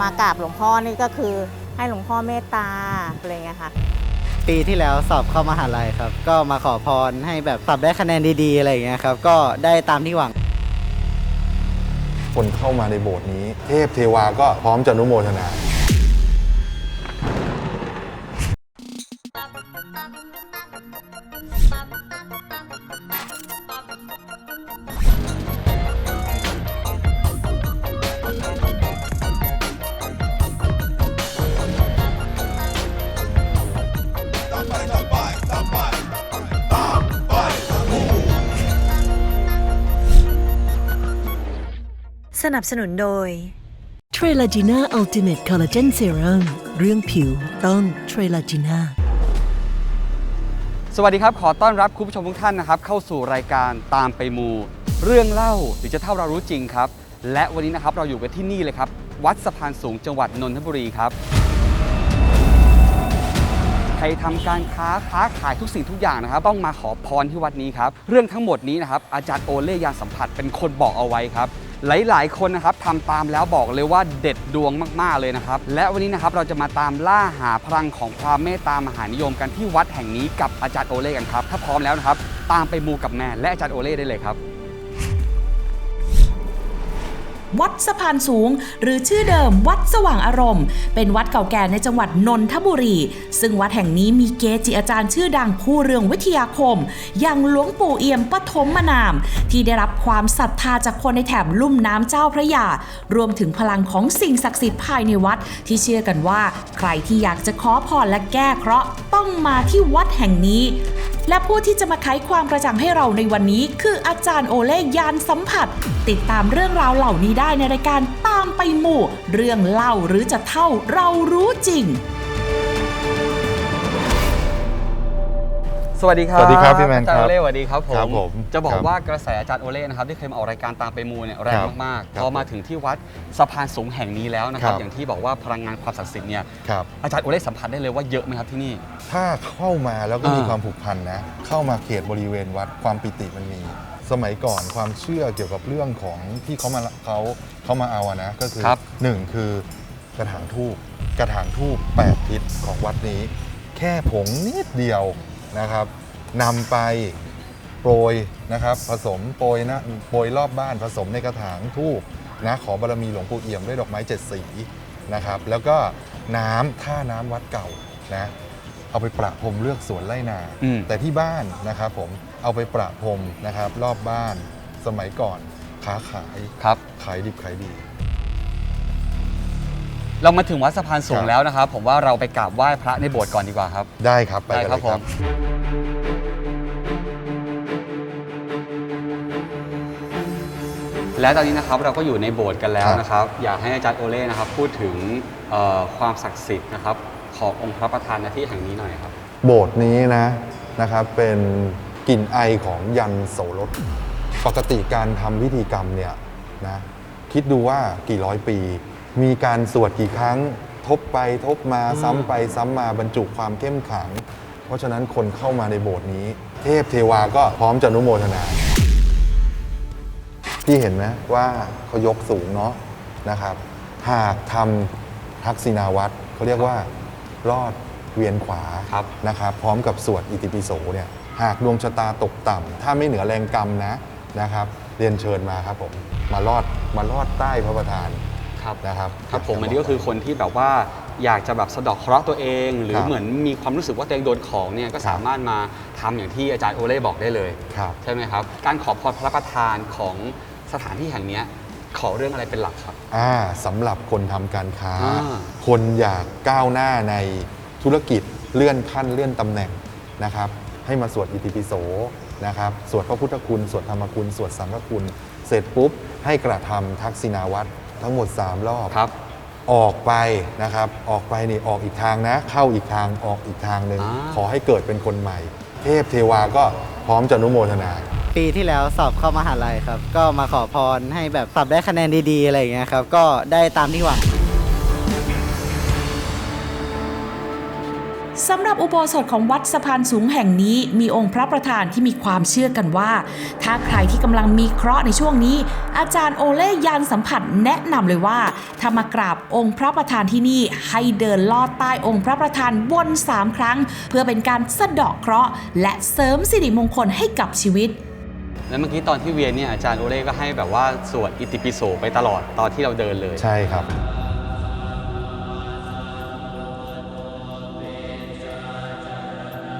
มากราบหลวงพ่อนี่ก็คือให้หลวงพ่อเมตตาอะไรเงี้ยค่ะ ปีที่แล้วสอบเข้ามหาลัยครับ ก็มาขอพรให้แบบสอบได้คะแนนดีๆอะไรอย่างเงี้ยครับ ก็ได้ตามที่หวัง คนเข้ามาในโบสถ์นี้ เทพเทวาก็พร้อมจะอนุโมทนา สนับสนุนโดยเทรลาจีน่าอัลติเมทคอลลาเจนเซรั่มเรื่องผิวต้องเทรลาจีน่าสวัสดีครับ ขอต้อนรับคุณผู้ชมทุกท่านนะครับ เข้าสู่รายการตามไปมู เรื่องเล่าหรือจะเท่าเรารู้จริงครับ และวันนี้นะครับเราอยู่กันที่นี่เลยครับ วัดสะพานสูงจังหวัดนนทบุรีครับ ใครทำการค้าค้าขายทุกสิ่งทุกอย่างนะครับ ต้องมาขอพรที่วัดนี้ครับ เรื่องทั้งหมดนี้นะครับอาจารย์โอเล่ยานสัมผัสเป็นคนบอกเอาไว้ครับ หลาย ๆ คนนะครับทำตามแล้วบอกเลยว่าเด็ดดวงมาก ๆ เลยนะครับ และวันนี้นะครับเราจะมาตามล่าหาพลังของความเมตตามหานิยมกันที่วัดแห่งนี้กับอาจารย์โอเล่กันครับ ถ้าพร้อมแล้วนะครับ ตามไปมูกับแม่และอาจารย์โอเล่ได้เลยครับ วัดสะพานสูง หรือชื่อเดิมวัดสว่างอารมณ์ เป็นวัดเก่าแก่ในจังหวัดนนทบุรี ซึ่งวัดแห่งนี้มีเกจิอาจารย์ชื่อดังผู้เรืองวิทยาคม อย่างหลวงปู่เอี่ยมปฐมมนาม ที่ได้รับความศรัทธาจากคนในแถบลุ่มน้ำเจ้าพระยา รวมถึงพลังของสิ่งศักดิ์สิทธิ์ภายในวัด ที่เชื่อกันว่า ใครที่อยากจะขอพรและแก้เคราะห์ต้องมาที่วัดแห่งนี้ และผู้ที่จะมาไขความกระจ่างให้เราในวันนี้ คืออาจารย์โอเล่ยานสัมผัส ติดตามเรื่องราวเหล่านี้ได้ในรายการตามไปหมู่ เรื่องเล่าหรือจะเท่าเรารู้จริง สวัสดีครับสวัสดีครับพี่แมนอาจารย์ครัโอบเล่สวัสดีครับผมครับผมจะบอกครับว่ากระแสอาจารย์โอเล่นะครับที่เคยมาออกรายการตามไปมูเนี่ยแรงครับมากๆครับพอมาถึงที่วัดสะพานสูงแห่งนี้แล้วนะครับ ครับ อย่างที่บอกว่าพลังงานความศักดิ์สิทธิ์เนี่ยครับ อาจารย์โอเล่สัมผัสได้เลยว่าเยอะไหมครับที่นี่ ถ้าเข้ามาแล้วก็มีอ่าความผูกพันนะ เข้ามาเขตบริเวณวัดความปิติมันมี สมัยก่อนความเชื่อเกี่ยวกับเรื่องของที่เขามาเขาเขามาเอาอะนะ ก็คือครับหนึ่งคือกระถางทูบกระถางทูบแปดทิศของวัดนี้ แค่ผงนิดเดียว นะครับนำไปโปรยนะครับผสมโปรยนะโปรยรอบบ้านผสมในกระถางทูบนะขอบารมีหลวงปู่เอี่ยมด้วยดอกไม้เจ็ดสีนะครับแล้วก็น้ำท่าน้ำวัดเก่านะเอาไปประพรมเลือกสวนไร่นา อืม แต่ที่บ้านนะครับผมเอาไปประพรมนะครับรอบบ้านสมัยก่อนค้าขายครับ ขายดิบขายดี เรามาถึงวัดสะพานสูคงรับ แล้วนะครับ ผมว่าเราไปกราบไหว้พระในโบสถ์ก่อนดีกว่าครับ ได้ครับไปได้กันครัเลบยผครัมบและตอนนี้นะครับเราก็อยู่ในโบสถ์กันแล้วครับนะครับ อยากให้อาจารย์โอเล่นะครับ พูดถึงเอ่อความศักดิ์สิทธิ์นะครับ ขององค์พระประธานในที่แห่งนี้หน่อยครับ โบสถ์นี้นะนะครับเป็นกลิ่นไอของยันโสรสปกติการทำพิธีกรรมเนี่ยนะคิดดูว่ากี่ร้อยปี มีการสวดกี่ครั้งทบไปทบมาซ้ำไปซ้ำมาบรรจุความเข้มขลัง เพราะฉะนั้นคนเข้ามาในโบสถ์นี้ เทพเทวาก็พร้อมจะอนุโมทนาพี่เห็นไหมว่าเขายกสูงเนาะนะครับ หากทำทักษิณาวัตรเขาเรียกว่า รอดเวียนขวาครับ นะครับ พร้อมกับสวดอิติปิโสเนี่ยหากดวงชะตาตกต่ำถ้าไม่เหนือแรงกรรมนะนะครับ เรียนเชิญมาครับผมมารอดมารอดใต้พระประธาน ครับนะครับครับผมยาอันจะนี้ก็คือคนที่แบบว่าอยากจะแบบสะเดอกเคราะห์ตัวเอง หรือครับเหมือนมีความรู้สึกว่าตัวเองโดนของเนี่ยก็ครับสามารถมาทำอย่างที่อาจารย์โอเล่บอกได้เลยครับใช่ไหมครับการขอพรพระประธานของสถานที่แห่งเนี้ยขอเรื่องอะไรเป็นหลักครับอ่าสำหรับคนทำการค้าอ่าคนอยากก้าวหน้าในธุรกิจเลื่อนขั้นเลื่อนตำแหน่งนะครับ ให้มาสวดอิติปิโสนะครับสวดพระพุทธคุณ สวดธรรมคุณ สวดสังฆคุณ เสร็จปุ๊บให้กระทำทักษิณาวัตร ทั้งหมด 3 รอบ ครับ ออกไปนะครับ ออกไปนี่ออกอีกทางนะ เข้าอีกทางออกอีกทางหนึ่งอ่า ขอให้เกิดเป็นคนใหม่ เทพเทวาก็พร้อมจะอนุโมทนา ปีที่แล้วสอบเข้ามหาลัยครับ ก็มาขอพรให้แบบสอบได้คะแนนดีๆอะไรอย่างเงี้ยครับ ก็ได้ตามที่หวัง สำหรับอุโบสถของวัดสะพานสูงแห่งนี้มีองค์พระประธานที่มีความเชื่อกันว่า ถ้าใครที่กำลังมีเคราะห์ในช่วงนี้ อาจารย์โอเล่ยานสัมผัสแนะนำเลยว่าถ้ามากราบองค์พระประธานที่นี่ให้เดินลอดใต้องค์พระประธานวนสามครั้ง เพื่อเป็นการสะเดาะเคราะห์และเสริมสิริมงคลให้กับชีวิตแล้วเมื่อกี้ตอนที่เวียนเนี่ยอาจารย์โอเล่ก็ให้แบบว่าสวดอิติปิโสไปตลอดตอนที่เราเดินเลย ใช่ครับ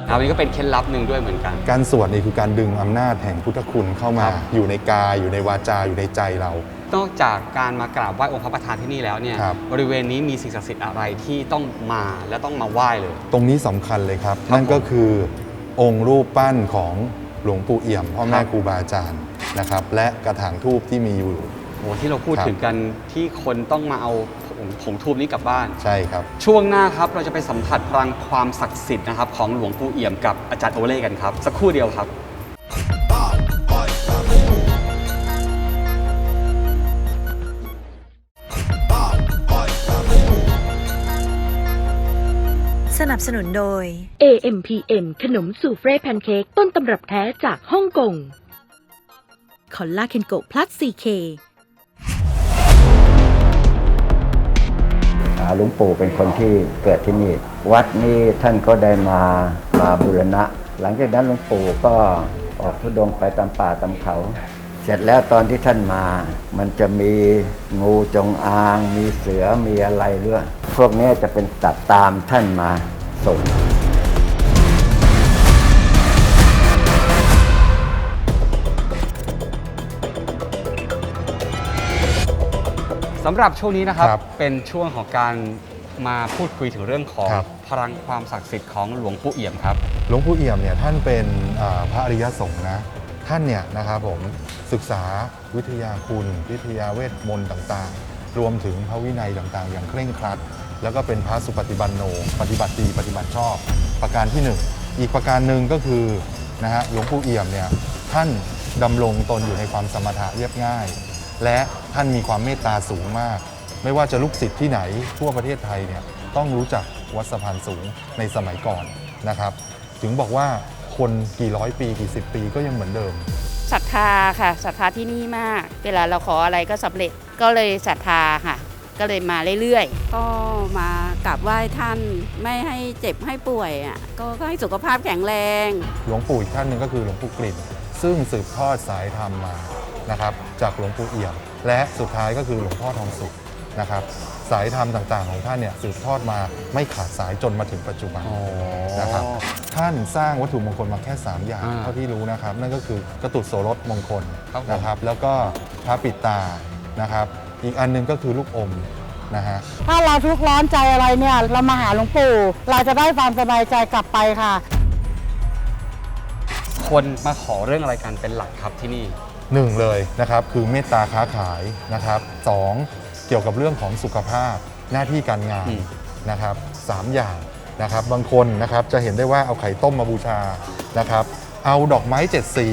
ครับอันนี้ก็เป็นเคล็ดลับหนึ่งด้วยเหมือนกัน การสวดนี่คือการดึงอำนาจแห่งพุทธคุณเข้ามา ครับ อยู่ในกายอยู่ในวาจาอยู่ในใจเรา นอกจากการมากราบไหว้องค์พระประธานที่นี่แล้วเนี่ยครับ บริเวณนี้มีสิ่งศักดิ์สิทธิ์อะไรที่ต้องมาและต้องมาไหว้เลย ตรงนี้สำคัญเลยครับ ครับนั่นก็คือองค์รูปปั้นของหลวงปู่เอี่ยมพ่อแม่ครับ ครูบาอาจารย์นะครับ และกระถางทูบที่มีอยู่ โอ้ที่เราพูดครับ ถึงกันที่คนต้องมาเอา ผงผงทูบนี้กลับบ้าน ใช่ครับ ช่วงหน้าครับเราจะไปสัมผัสพลังความศักดิ์สิทธิ์นะครับของหลวงปู่เอี่ยมกับอาจารย์โอเล่กันครับ สักครู่เดียวครับสนับสนุนโดย AMPM ขนมสูเฟรแพนเค้กต้นตำรับแท้จากฮ่องกง คอลลาเคนโกพลัส 4K หลวงปู่เป็นคนที่เกิดที่นี่ วัดนี้ท่านก็ได้มามาบูรณะ หลังจากนั้นหลวงปู่ก็ออกทุดงไปตามป่าตามเขา เสร็จแล้วตอนที่ท่านมา มันจะมีงูจงอาง มีเสือมีอะไรเรื่อยพวกนี้จะเป็นตัดตามท่านมาส่ง สำหรับช่วงนี้นะครับครับเป็นช่วงของการมาพูดคุยถึงเรื่องของครับ พลังความศักดิ์สิทธิ์ของหลวงปู่เอี่ยมครับ หลวงปู่เอี่ยมเนี่ยท่านเป็นอ่าพระอริยสงฆ์นะท่านเนี่ยนะครับผมศึกษาวิทยาคุณ วิทยาเวทมนต์ต่างๆ รวมถึงพระวินัยต่างๆ อย่างเคร่งครัด แล้วก็เป็นพระสุปฏิบันโน ปฏิบัติดีปฏิบัติชอบ ประการที่หนึ่งอีกประการหนึ่งก็คือนะฮะหลวงปู่เอี่ยมเนี่ยท่านดำรงตนอยู่ในความสมถะเรียบง่าย และท่านมีความเมตตาสูงมาก ไม่ว่าจะลูกศิษย์ที่ไหนทั่วประเทศไทยเนี่ยต้องรู้จักวัดสะพานสูงในสมัยก่อนนะครับ ถึงบอกว่าคนกี่ร้อยปีกี่สิบปีก็ยังเหมือนเดิมศรัทธาค่ะศรัทธาที่นี่มาก เวลาเราขออะไรก็สำเร็จก็เลยศรัทธาค่ะ ก็เลยมาเรื่อยๆ ก็มากราบไหว้ท่านไม่ให้เจ็บให้ป่วยอะก็ก็ให้สุขภาพแข็งแรง หลวงปู่อีกท่านหนึ่งก็คือหลวงปู่กลิ่น ซึ่งสืบทอดสายธรรมมา นะครับจากหลวงปู่เอี่ยม และสุดท้ายก็คือหลวงพ่อทองสุขนะครับสายธรรมต่างๆ ของท่านเนี่ยสืบทอดมาไม่ขาดสายจนมาถึงปัจจุบันนะครับท่านสร้างวัตถุมงคลมาแค่ 3 อย่าง อ่าเท่าที่รู้นะครับ นั่นก็คือกระตุดโสรถมงคลครับผม นะครับ แล้วก็พระปิดตานะครับ อีกอันหนึงก็คือลูกอมนะฮะ ถ้าเราทุกข์ร้อนใจอะไรเนี่ย เรามาหาหลวงปู่ เราจะได้ความสบายใจกลับไปค่ะ คนมาขอเรื่องอะไรกันเป็นหลักครับที่นี่ หนึ่งเลยนะครับคือเมตตาค้าขายนะครับสองเกี่ยวกับเรื่องของสุขภาพหน้าที่การงานอืมนะครับสามอย่างนะครับบางคนนะครับจะเห็นได้ว่าเอาไข่ต้มมาบูชานะครับเอาดอกไม้เจ็ดสี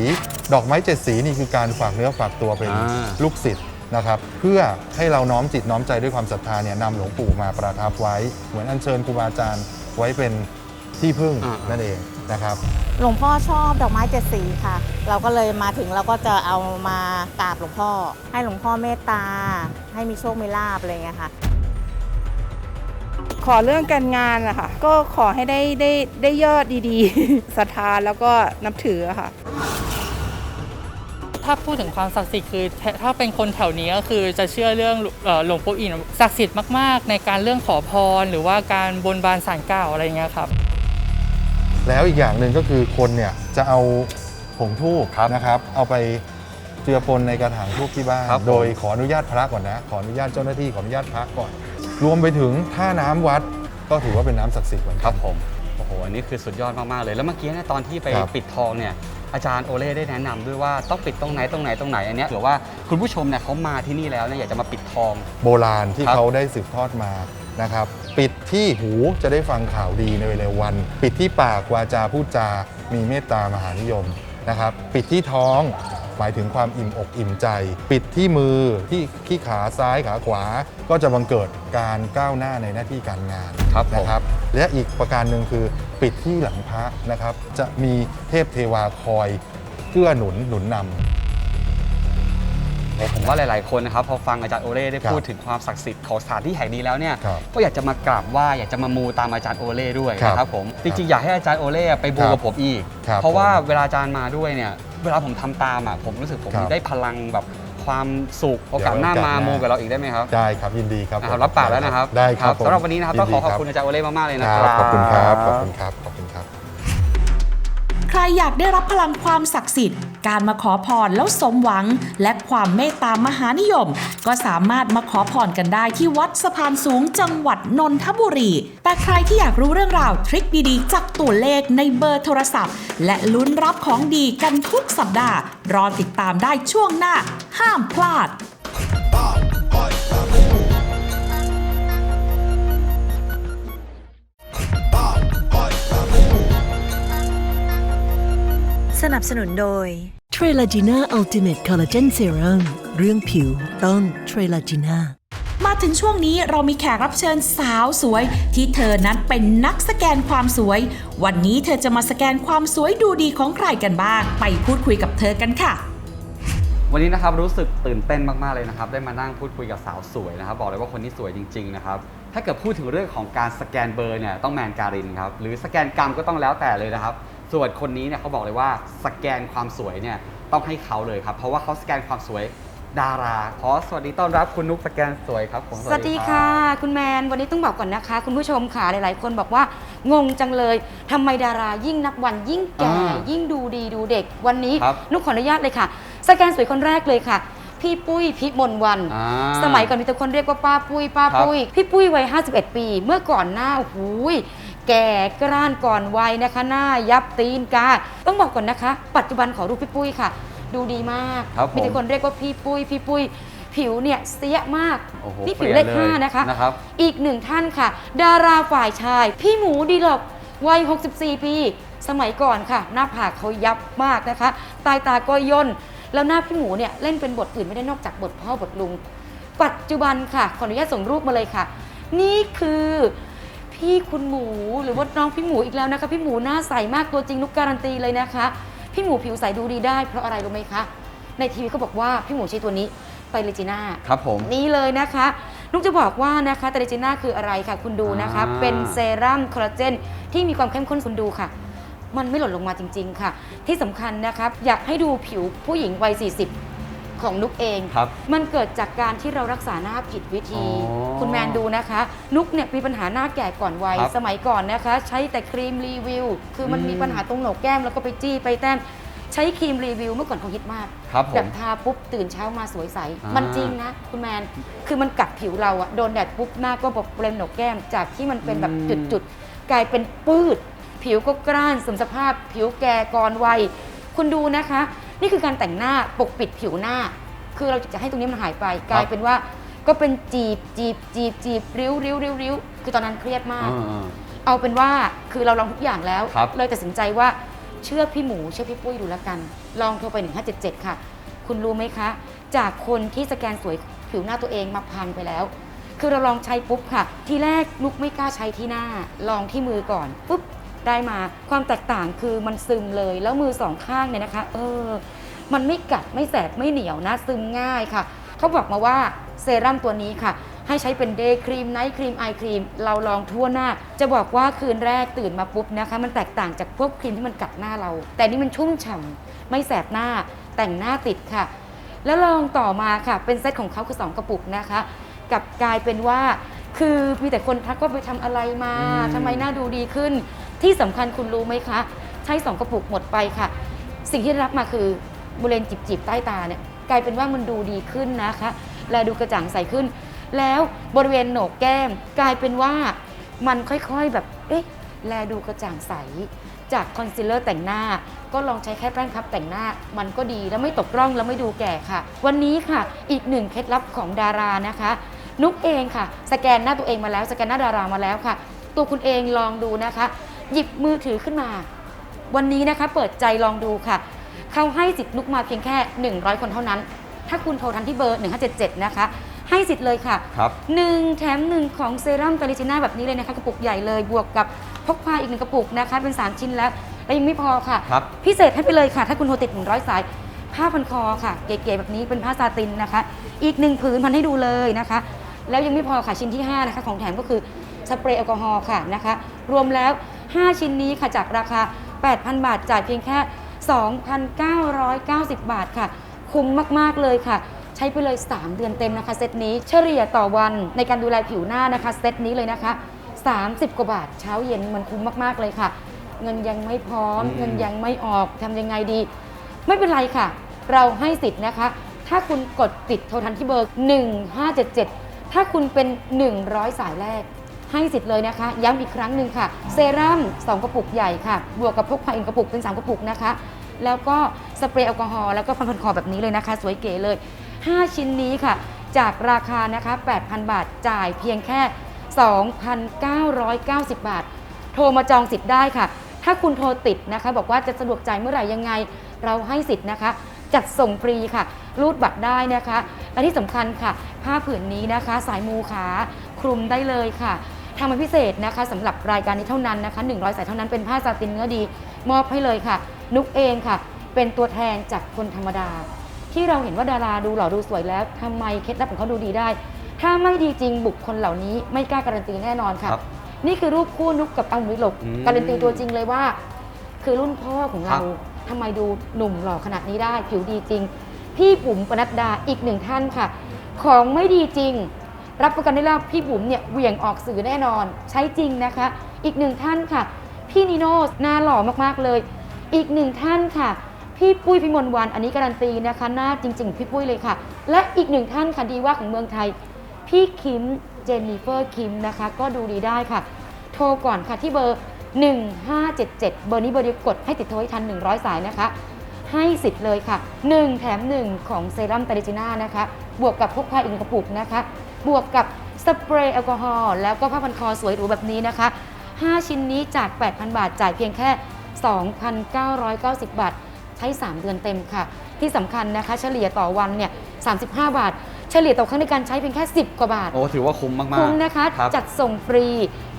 ดอกไม้เจ็ดสีนี่คือการฝากเนื้อฝากตัวเป็นอ่าลูกศิษย์นะครับเพื่อให้เราน้อมจิตน้อมใจด้วยความศรัทธาเนี่ยนำหลวงปู่มาประทับไว้ เหมือนอัญเชิญครูบาอาจารย์ไว้เป็นที่พึ่งอ่านั่นเอง นะครับ หลวงพ่อชอบดอกไม้เจ็ดสีค่ะ เราก็เลยมาถึงเราก็จะเอามากราบหลวงพ่อ ให้หลวงพ่อเมตตา ให้มีโชคมีลาบอะไรอย่างเงี้ยค่ะ ขอเรื่องการงานนะคะก็ขอให้ได้ได้ได้ยอดดีๆ ศรัทธาแล้วก็นับถือค่ะ ถ้าพูดถึงความศักดิ์สิทธิ์คือถ้าถ้าเป็นคนแถวนี้ก็คือจะเชื่อเรื่องเอ่อหลวงปู่อินศักดิ์สิทธิ์มากๆ ในการเรื่องขอพร หรือว่าการบนบานสารกล่าวอะไรอย่างเงี้ยครับ แล้วอีกอย่างหนึ่งก็คือคนเนี่ยจะเอาผงทูบครับนะครับ เอาไปเจือปนในกระถางทูบที่บ้านครับผม โดยขออนุญาตพระก่อนนะขออนุญาตเจ้าหน้าที่ขออนุญาตพระก่อน รวมไปถึงท่าน้ำวัดก็ถือว่าเป็นน้ำศักดิ์สิทธิ์เหมือนคกั รับผมโอ้โหอันนี้คือสุดยอดมาก ๆ เลย แล้วเมื่อกี้เนี่ยตอนที่ไปครับปิดทองเนี่ยอาจารย์โอเล่ได้แนะนำด้วยว่าต้องปิดตรงไหนตรงไหนตรงไหนอันเนี้ยเผื่อว่าคุณผู้ชมเนี่ยเขามาที่นี่แล้วเนี่ยอยากจะมาปิดทอง โบราณที่ครับ เขาได้สืบทอดมานะครับ ปิดที่หูจะได้ฟังข่าวดีในเร็ววัน ปิดที่ปากวาจาพูดจา มีเมตตามหานิยมนะครับ ปิดที่ท้องหมายถึงความอิ่มอกอิ่มใจ ปิดที่มือที่ที่ขาซ้ายขาขวา ก็จะบังเกิดการก้าวหน้าในหน้าที่การงานครับผมนะครับ และอีกประการหนึ่งคือ ปิดที่หลังพระนะครับ จะมีเทพเทวาคอยเกื้อหนุนหนุนนำ ผมว่าหลาย ๆ คนนะครับพอฟังอาจารย์โอเล่ได้ครับพูดถึงความศักดิ์สิทธิ์ของสถานที่แห่งนี้แล้วเนี่ยครับก็อยากจะมากราบไหว้อยากจะมามูตามอาจารย์โอเล่ด้วยครับนะครับผมจริง ๆ อยากให้อาจารย์โอเล่ไปบูครับกับผมอีกครับเพราะว่าผมเวลาอาจารย์มาด้วยเนี่ยเวลาผมทำตามอะผมรู้สึกผมครับได้พลังแบบความสุขโอกาสเดี๋ยวหน้าโอกาสมาหน้ามูกับเราอีกได้ไหมครับ ได้ครับยินดีครับนะครับผมรับปากแล้วนะครับได้ครับผมสำหรับวันนี้นะครับต้องขอขอบคุณยินอาจารย์โอเล่มากๆเลยดีนะคครัรับบขอบคุณครับขอบคุณครับขอบคุณค รับใครอยากได้รับพลังความศักดิ์สิทธิ์ การมาขอพรแล้วสมหวัง และความเมตตามหานิยม ก็สามารถมาขอพรกันได้ที่วัดสะพานสูงจังหวัดนนทบุรี แต่ใครที่อยากรู้เรื่องราวทริคดีๆจากตัวเลขในเบอร์โทรศัพท์ และลุ้นรับของดีกันทุกสัปดาห์ รอติดตามได้ช่วงหน้า ห้ามพลาด สนับสนุนโดยเทรลาจีน่าอัลติเมทคอลลาเจนเซรั่มเรื่องผิวต้องเทรลาจีน่ามาถึงช่วงนี้เรามีแขกรับเชิญสาวสวย ที่เธอนั้นเป็นนักสแกนความสวย วันนี้เธอจะมาสแกนความสวยดูดีของใครกันบ้าง ไปพูดคุยกับเธอกันค่ะ วันนี้นะครับรู้สึกตื่นเต้นมากๆเลยนะครับ ได้มานั่งพูดคุยกับสาวสวยนะครับ บอกเลยว่าคนนี้สวยจริงๆนะครับถ้าเกิดพูดถึงเรื่องของการสแกนเบอร์เนี่ยต้องแมนการินครับหรือสแกนกรรมก็ต้องแล้วแต่เลยนะครับ ส่วนคนนี้เนี่ยเขาบอกเลยว่าสแกนความสวยเนี่ยต้องให้เขาเลยครับ เพราะว่าเขาสแกนความสวยดาราขอสวัสดีต้อนรับคุณนุกสแกนสวยครับผมสวัสดีค่ะ คุณแมนวันนี้ต้องบอกก่อนนะคะ คุณผู้ชมค่ะหลาย ๆ คนบอกว่างงจังเลยทำไมดารายิ่งนับวันยิ่งแก่ อ่ายิ่งดูดีดูเด็กวันนี้ครับ นุกขออนุญาตเลยค่ะ สแกนสวยคนแรกเลยค่ะ พี่ปุ้ยพิมลวัน อ่า สมัยก่อนมีแต่คนเรียกว่าป้าปุ้ยป้าครับปุ้ยพี่ปุ้ยวัย 51 ปี เมื่อก่อนหน้าโอ้โหย แก่กร้านก่อนวัยนะคะ หน้ายับตีนกา ต้องบอกก่อนนะคะ ปัจจุบันขอรูปพี่ปุ้ยค่ะ ดูดีมาก ครับผมมีแต่คนเรียกว่าพี่ปุ้ย พี่ปุ้ย ผิวเนี่ยเสียมาก โอ้โหนี่ผิวเลขปยห้านนะคะ นะครับ อีกหนึ่งท่านค่ะ ดาราฝ่ายชาย พี่หมูดีหลอกวัย 64 ปี สมัยก่อนค่ะ หน้าผากเขายับมากนะคะ ตายตาก็ย่น แล้วหน้าพี่หมูเนี่ยเล่นเป็นบทอื่นไม่ได้นอกจากบทพ่อบทลุง ปัจจุบันค่ะ ขออนุญาตส่งรูปมาเลยค่ะ นี่คือ พี่คุณหมูหรือว่าน้องพี่หมูอีกแล้วนะคะ พี่หมูหน้าใสมากตัวจริงนุกการันตีเลยนะคะ พี่หมูผิวใสดูดีได้เพราะอะไรรู้ไหมคะ ในทีวีก็บอกว่าพี่หมูใช้ตัวนี้ไปเลจิน่าครับผม นี่เลยนะคะนุกจะบอกว่านะคะเตเรจิน่าคืออะไรค่ะ คุณดูนะคะ อ่า เป็นเซรั่มคอลลาเจนที่มีความเข้มข้นคุณดูค่ะ มันไม่หล่นลงมาจริง ๆ ค่ะ ที่สำคัญนะครับอยากให้ดูผิวผู้หญิงวัย40 ของนุกเอง ครับมันเกิดจากการที่เรารักษาหน้าผิดวิธี อ๋อคุณแมนดูนะคะ นุกเนี่ยมีปัญหาหน้าแก่ก่อนวัย ครับสมัยก่อนนะคะ ใช้แต่ครีมรีวิว คือมันอืมมีปัญหาตรงโหนกแก้มแล้วก็ไปจี้ไปแต้มใช้ครีมรีวิวเมื่อก่อนเขาฮิตมากครับผมแบบทาปุ๊บตื่นเช้ามาสวยใส อ่ามั มันจริงนะ คุณแมนคือมันกัดผิวเราอะโดนแดดปุ๊บหน้าก็บอกเปลมโหนกแก้มจากที่มันเป็นแบบจุดๆ กลายเป็นปืด ผิวก็กร้านเสมสภาพ ผิวแก่ก่อนวัย คุณดูนะคะ นี่คือการแต่งหน้าปกปิดผิวหน้า คือเราจะให้ตรงนี้มันหายไป กลายเป็นว่าก็เป็นจีบจีบจีบจีบริ้วริ้วริ้วริ้วคือตอนนั้นเครียดมาก อ่า เอาเป็นว่าคือเราลองทุกอย่างแล้ว ครับ เลยตัดสินใจว่าเชื่อพี่หมูเชื่อพี่ปุ้ยดูแล้วกัน ลองโทรไป 1577 ค่ะ คุณรู้ไหมคะ จากคนที่สแกนสวยผิวหน้าตัวเองมาพังไปแล้ว คือเราลองใช้ปุ๊บค่ะ ทีแรกนุกไม่กล้าใช้ที่หน้า ลองที่มือก่อนปุ๊บ ได้มาความแตกต่างคือมันซึมเลย แล้วมือสองข้างเนี่ยนะคะ เออ มันไม่กัดไม่แสบไม่เหนียวนะซึมง่ายค่ะ เขาบอกมาว่าเซรั่มตัวนี้ค่ะ ให้ใช้เป็นเดย์ครีมไนท์ครีมไอครีม เราลองทั่วหน้า จะบอกว่าคืนแรกตื่นมาปุ๊บนะคะ มันแตกต่างจากพวกครีมที่มันกัดหน้าเรา แต่นี่มันชุ่มฉ่ำไม่แสบหน้าแต่งหน้าติดค่ะ แล้วลองต่อมาค่ะ เป็นเซตของเขาคือ 2 กระปุกนะคะกลับกลายเป็นว่าคือมีแต่คนทักว่าไปทำอะไรมาอืมทำไมหน้าดูดีขึ้น ที่สำคัญคุณรู้ไหมคะ ใช้2กระปุกหมดไปค่ะ สิ่งที่ได้รับมาคือบริเวณจิบๆใต้ตาเนี่ยกลายเป็นว่ามันดูดีขึ้นนะคะ และดูกระจ่างใสขึ้น แล้วบริเวณโหนกแก้มกลายเป็นว่ามันค่อยๆแบบเอ๊ะแลดูกระจ่างใส จากคอนซีลเลอร์แต่งหน้า ก็ลองใช้แค่แป้งพับแต่งหน้า มันก็ดีแล้วไม่ตกร่องแล้วไม่ดูแก่ค่ะ วันนี้ค่ะอีกหนึ่งเคล็ดลับของดารานะคะ นุกเองค่ะ สแกนหน้าตัวเองมาแล้ว สแกนหน้าดารามาแล้วค่ะ ตัวคุณเองลองดูนะคะ หยิบมือถือขึ้นมา วันนี้นะคะเปิดใจลองดูค่ะ เขาให้สิทธิ์นุกมาเพียงแค่ 100 คนเท่านั้น ถ้าคุณโทรทันที่เบอร์ 1577 นะคะ ให้สิทธิ์เลยค่ะครับ1แถม 1 ของเซรั่มตาลิจิน่าแบบนี้เลยนะคะกระปุกใหญ่เลยบวกกับพกพาอีกหนึ่งกระปุกนะคะเป็น 3 ชิ้นแล้วและยังไม่พอค่ะ ครับพิเศษให้ไปเลยค่ะ ถ้าคุณโทรติด 100 สาย ผ้าพันคอค่ะ เก๋ๆแบบนี้เป็นผ้าซาตินนะคะ อีกหนึ่งผืนพันให้ดูเลยนะคะ แล้วยังไม่พอค่ะชิ้นที่ 5 นะคะ ของแถมก็คือสเปรย์แอลกอฮอล์ค่ะนะคะ รวมแล้ว 5 ชิ้นนี้ค่ะจากราคา 8,000 บาทจ่ายเพียงแค่ 2,990 บาทค่ะ คุ้มมาก ๆ เลยค่ะ ใช้ไปเลย 3 เดือนเต็มนะคะ เซตนี้เฉลี่ยต่อวันในการดูแลผิวหน้านะคะ เซตนี้เลยนะคะ 30 กว่าบาทเช้าเย็นมันคุ้มมากๆเลยค่ะ เงินยังไม่พร้อมอืมเงินยังไม่ออกทำยังไงดี ไม่เป็นไรค่ะ เราให้สิทธิ์นะคะ ถ้าคุณกดติดโทรทันที่เบอร์ 1577 ถ้าคุณเป็น 100 สายแรก ให้สิทธิ์เลยนะคะ ย้ำอีกครั้งหนึ่งค่ะ เซรั่ม2 กระปุกใหญ่ค่ะ บวกกับพกพาอีกกระปุกเป็น 3 กระปุกนะคะ แล้วก็สเปรย์แอลกอฮอล์แล้วก็พันพันคอแบบนี้เลยนะคะ สวยเก๋เลย 5 ชิ้นนี้ค่ะ จากราคานะคะ 8,000 บาทจ่ายเพียงแค่ 2,990 บาท โทรมาจองสิทธิ์ได้ค่ะ ถ้าคุณโทรติดนะคะ บอกว่าจะสะดวกจ่ายเมื่อไหร่ยังไง เราให้สิทธิ์นะคะ จัดส่งฟรีค่ะรูดบัตรได้นะคะ และที่สำคัญค่ะ ผ้าผืนนี้นะคะ สายมูขาคลุมได้เลยค่ะ ทำมาพิเศษนะคะสำหรับรายการนี้เท่านั้นนะคะ100สายเท่านั้นเป็นผ้าซาตินเนื้อดี มอบให้เลยค่ะ นุกเองค่ะ เป็นตัวแทนจากคนธรรมดา ที่เราเห็นว่าดาราดูหล่อดูสวยแล้วทำไมเคล็ดลับของเขาดูดีได้ ถ้าไม่ดีจริงบุคคลเหล่านี้ไม่กล้าการันตีแน่นอนค่ะ ครับนี่คือรูปคู่นุกกับอังวิหลกอืมการันตีตัวจริงเลยว่า คือรุ่นพ่อของครัเราบ ทำไมดูหนุ่มหล่อขนาดนี้ได้ ผิวดีจริง พี่บุ๋มปนัดดาอีกหนึ่งท่านค่ะ ของไม่ดีจริง รับประกันได้แล้วพี่บุ๋มเนี่ยเหวี่ยงออกสื่อแน่นอน ใช้จริงนะคะ อีกหนึ่งท่านค่ะ พี่นิโน่หน้าหล่อมากๆเลย อีกหนึ่งท่านค่ะ พี่ปุ้ยพิมลวันอันนี้การันตีนะคะหน้าจริง ๆ พี่ปุ้ยเลยค่ะ และอีกหนึ่งท่านค่ะดีว่าของเมืองไทย พี่คิมเจนนิเฟอร์คิมนะคะ ก็ดูดีได้ค่ะ โทรก่อนค่ะที่เบอร์ 1577 เบอร์นี้เบอร์เดียวกดให้ติดโทรให้ทัน 100 สายนะคะให้สิทธิ์เลยค่ะ 1 แถม 1 ของเซรั่มตาลิจิน่านะคะ บวกกับพกพาอีกหนึ่งกระปุกนะคะ บวกกับสเปรย์แอลกอฮอล์แล้วก็ผ้าพันคอสวยหรูแบบนี้นะคะ 5 ชิ้นนี้จาก 8,000 บาทจ่ายเพียงแค่ 2,990 บาท ใช้ 3 เดือนเต็มค่ะ ที่สำคัญนะคะ เฉลี่ยต่อวันเนี่ย35 บาท เฉลี่ยต่อครั้งในการใช้เพียงแค่ 10 กว่าบาท โอ้ถือว่าคุ้มมากๆคุ้มนะคะรับ จัดส่งฟรี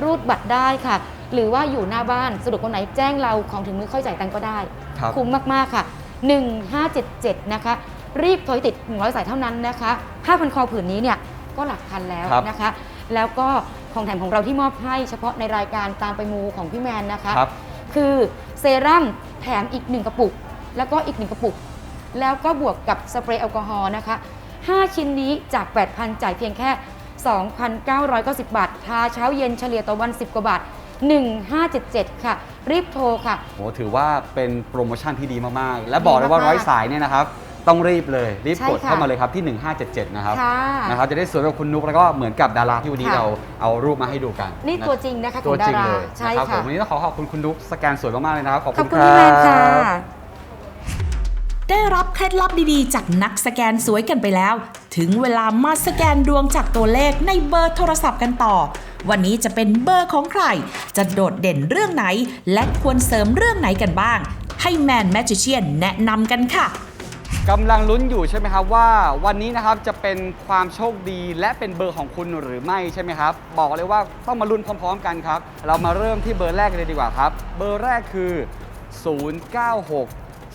รูดบัตรได้ค่ะ หรือว่าอยู่หน้าบ้านสะดวกวันไหนแจ้งเราของถึงมือค่อยจ่ายตังค์ก็ได้ ครับ คุ้มมากๆค่ะ 1577 นะคะ รีบโทรติด 100 สายเท่านั้นนะคะผ้าพันคอผืนนี้เนี่ย ก็หลักพันแล้วครับนะคะ แล้วก็ของแถมของเราที่มอบให้เฉพาะในรายการตามไปมูของพี่แมนนะคะ ครับ คือเซรั่มแถมอีก1กระปุก แล้วก็อีก1กระปุก แล้วก็บวกกับสเปรย์แอลกอฮอล์นะคะ 5 ชิ้นนี้จาก 8,000 จ่ายเพียงแค่ 2,990 บาท ทาเช้าเย็นเฉลี่ยต่อวัน 10 กว่าบาท 1577 ค่ะ รีบโทรค่ะโอ้ถือว่าเป็นโปรโมชั่นที่ดีมากๆ และบอกเลยว่าดีมากๆ ร้อยสายเนี่ยนะครับ ต้องรีบเลยรีบใช่กดค่ะเข้ามาเลยครับที่ 1577 นะครับค่ะ นะครับจะได้สวยแบบคุณนุกแล้วก็เหมือนกับดาราที่วันนี้ค่ะเราเอารูปมาให้ดูกันนี่ตัวจริงนะคะขตัอวงดาจริงราเลยใช่นะครับผค่ะ มวันนี้ต้องขอขอบคุณคุณนุกสแกนสวยมากๆเลยนะครับขอบขอบคุณคุณคพี่รัแมนค่ะ บ ได้รับเคล็ดลับดีๆ จากนักสแกนสวยกันไปแล้ว ถึงเวลามาสแกนดวงจากตัวเลขในเบอร์โทรศัพท์กันต่อ วันนี้จะเป็นเบอร์ของใคร จะโดดเด่นเรื่องไหน และควรเสริมเรื่องไหนกันบ้าง ให้แมนแมจิเชียนแนะนำกันค่ะ กำลังลุ้นอยู่ใช่ไหมครับว่าวันนี้นะครับจะเป็นความโชคดีและเป็นเบอร์ของคุณหรือไม่ใช่ไหมครับ บอกเลยว่าต้องมาลุ้นพร้อม ๆ กันครับ เรามาเริ่มที่เบอร์แรกกันเลยดีกว่าครับ เบอร์แรกคือ 096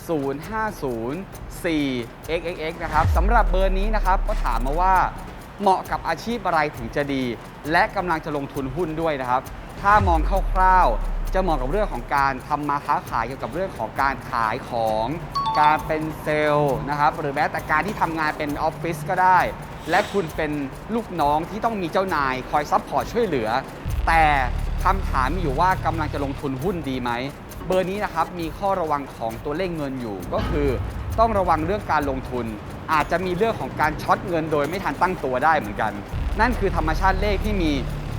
050 4xxx นะครับสำหรับเบอร์นี้นะครับก็ถามมาว่าเหมาะกับอาชีพอะไรถึงจะดี และกำลังจะลงทุนหุ้นด้วยนะครับ ถ้ามองคร่าวๆจะเหมาะกับเรื่องของการทำมาค้าขายเกี่ยวกับเรื่องของการขายของ การเป็นเซลล์นะครับหรือแม้แต่การที่ทำงานเป็นออฟฟิศก็ได้ และคุณเป็นลูกน้องที่ต้องมีเจ้านายคอยซัพพอร์ตช่วยเหลือ แต่คำถามมีอยู่ว่ากำลังจะลงทุนหุ้นดีไหม เบอร์นี้นะครับมีข้อระวังของตัวเลขเงินอยู่ก็คือ ต้องระวังเรื่องการลงทุน อาจจะมีเรื่องของการช็อตเงินโดยไม่ทันตั้งตัวได้เหมือนกัน นั่นคือธรรมชาติเลขที่มี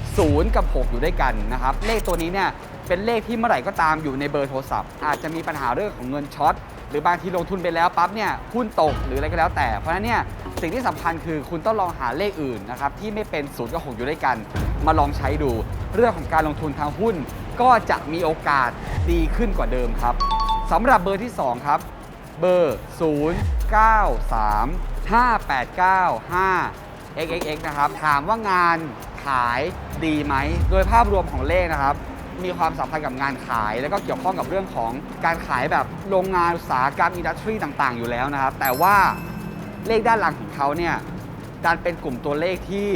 0 กับ 6 อยู่ด้วยกันนะครับเลขตัวนี้เนี่ยเป็นเลขที่เมื่อไหร่ก็ตามอยู่ในเบอร์โทรศัพท์ อาจจะมีปัญหาเรื่องของเงินช็อต หรือบางทีลงทุนไปแล้วปั๊บเนี่ยหุ้นตกหรืออะไรก็แล้วแต่ เพราะฉะนั้นเนี่ยสิ่งที่สำคัญคือคุณต้องลองหาเลขอื่นนะครับที่ไม่เป็น0กับ6อยู่ด้วยกัน มาลองใช้ดู เรื่องของการลงทุนทางหุ้น ก็จะมีโอกาสดีขึ้นกว่าเดิมครับสำหรับเบอร์ที่ 2 ครับเเบอร์ 0 9 3 5 8 9 5 xxx นะครับถามว่างานขายดีไหม โดยภาพรวมของเลขนะครับ มีความสัมพันธ์กับงานขาย แล้วก็เกี่ยวข้องกับเรื่องของการขายแบบโรงงานอุตสาหกรรมอินดัสทรีต่างๆ อยู่แล้วนะครับ แต่ว่าเลขด้านหลังของเขาเนี่ยดันเป็นกลุ่มตัวเลขที่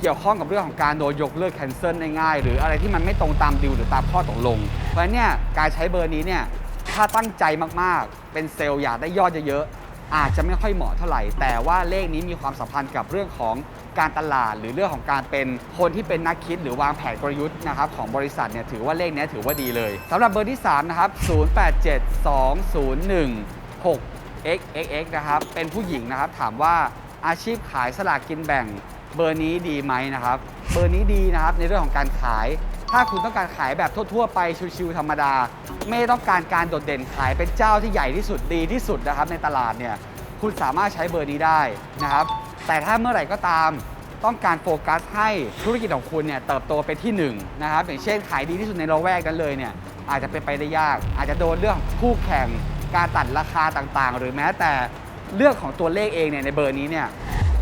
เกี่ยวข้องกับเรื่องของการโดนยกเลิกแคนเซิลได้ง่าย หรืออะไรที่มันไม่ตรงตามดิวหรือตามข้อตกลง เพราะฉะนั้นเนี่ยการใช้เบอร์นี้เนี่ยถ้าตั้งใจมากๆ เป็นเซลล์อยากได้ยอดเยอะๆ อาจจะไม่ค่อยเหมาะเท่าไหร่ แต่ว่าเลขนี้มีความสัมพันธ์กับเรื่องของการตลาด หรือเรื่องของการเป็นคนที่เป็นนักคิดหรือวางแผนกลยุทธ์นะครับของบริษัทเนี่ยถือว่าเลขนี้ถือว่าดีเลยสำหรับเบอร์ที่3นะครับ087201 6xxx นะครับเป็นผู้หญิงนะครับถามว่าอาชีพขายสลากกินแบ่งเบอร์นี้ดีไหมนะครับ เบอร์นี้ดีนะครับในเรื่องของการขาย ถ้าคุณต้องการขายแบบทั่ว ๆ ไปชิวๆธรรมดา ไม่ต้องการการโดดเด่นขายเป็นเจ้าที่ใหญ่ที่สุดดีที่สุดนะครับในตลาดเนี่ยคุณสามารถใช้เบอร์นี้ได้นะครับแต่ถ้าเมื่อไหร่ก็ตามต้องการโฟกัสให้ธุรกิจของคุณเนี่ยเติบโตไปที่หนึ่งนะครับอย่างเช่นขายดีที่สุดในละแวกนั้นเลยเนี่ยอาจจะเป็นไปได้ยาก อาจจะโดนเรื่องคู่แข่งการตัดราคาต่างๆ หรือแม้แต่เรื่องของตัวเลขเองเนี่ยในเบอร์นี้เนี่ย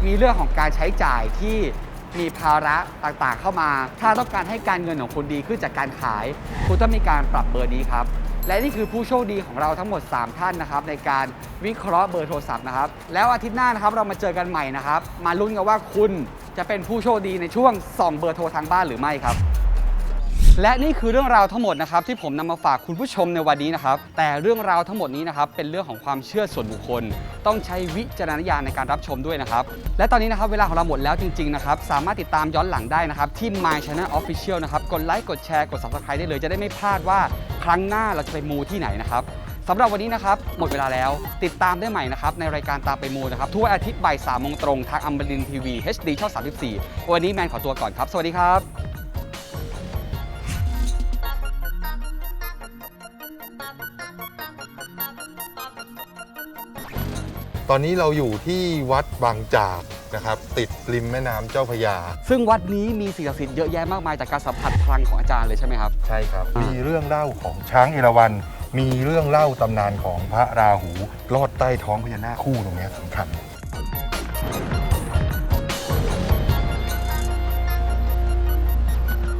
มีเรื่องของการใช้จ่ายที่ มีภาระต่างๆเข้ามา ถ้าต้องการให้การเงินของคุณดีขึ้นจากการขาย คุณต้องมีการปรับเบอร์นี้ครับ และนี่คือผู้โชคดีของเราทั้งหมด 3 ท่านนะครับในการวิเคราะห์เบอร์โทรศัพท์นะครับ แล้วอาทิตย์หน้านะครับเรามาเจอกันใหม่นะครับ มาลุ้นกันว่าคุณจะเป็นผู้โชคดีในช่วงส่องเบอร์โทรทางบ้านหรือไม่ครับ และนี่คือเรื่องราวทั้งหมดนะครับที่ผมนำมาฝากคุณผู้ชมในวันนี้นะครับ แต่เรื่องราวทั้งหมดนี้นะครับเป็นเรื่องของความเชื่อส่วนบุคคล ต้องใช้วิจารณญาณในการรับชมด้วยนะครับ และตอนนี้นะครับเวลาของเราหมดแล้วจริงๆนะครับสามารถติดตามย้อนหลังได้นะครับที่ My Channel Official นะครับกดไลค์กดแชร์กด Subscribe ได้เลยจะได้ไม่พลาดว่าครั้งหน้าเราจะไปมูที่ไหนนะครับสำหรับวันนี้นะครับ หมดเวลาแล้วติดตามได้ใหม่นะครับ ในรายการตามไปมูนะครับ ทุกวันอาทิตย์บ่ายสามโมงตรงทางอัมบรินทีวี HD ช่อง 34 วันนี้แมนขอตัวก่อนครับ สวัสดีครับ ตอนนี้เราอยู่ที่วัดบางจากนะครับ ติดริมแม่น้ำเจ้าพระยา ซึ่งวัดนี้มีสิ่งศักดิ์สิทธิ์เยอะแยะมากมายจากการสัมผัสพลังของอาจารย์เลยใช่ไหมครับ ใช่ครับ อ่ามี มีเรื่องเล่าของช้างเอราวัณมีเรื่องเล่าตำนานของพระราหูลอดใต้ท้องพญานาคคู่ตรงเนี้ยสำคัญ